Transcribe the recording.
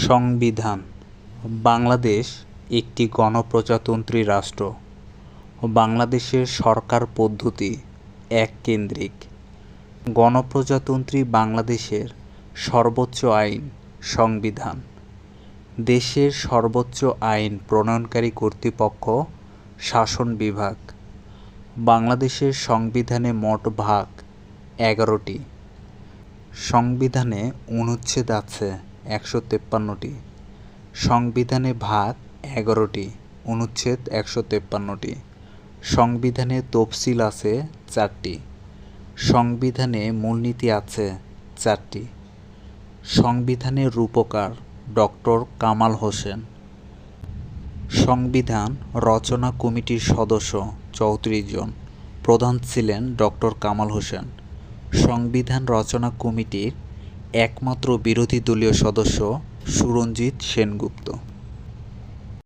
সংবিধান। বাংলাদেশ একটি গণপ্রজাতন্ত্রী রাষ্ট্র। বাংলাদেশের সরকার পদ্ধতি এককেন্দ্রিক গণপ্রজাতন্ত্রী বাংলাদেশের সর্বোচ্চ আইন সংবিধান। দেশের সর্বোচ্চ আইন প্রণয়নকারী কর্তৃপক্ষ, শাসন বিভাগ। বাংলাদেশের সংবিধানে মোট ভাগ এগারোটি। সংবিধানে অনুচ্ছেদ আছে একশো তেপ্পান্নটি। সংবিধানে ভাগ এগারোটি, অনুচ্ছেদ একশো তেপ্পান্নটি। সংবিধানে তফসিল আছে চারটি। সংবিধানে মূলনীতি আছে চারটি। সংবিধানের রূপকার ডক্টর কামাল হোসেন। সংবিধান রচনা কমিটির সদস্য চৌত্রিশ জন। প্রধান ছিলেন ডক্টর কামাল হোসেন। সংবিধান রচনা কমিটির একমাত্র বিরোধী দলীয় সদস্য সুরঞ্জিত সেনগুপ্ত।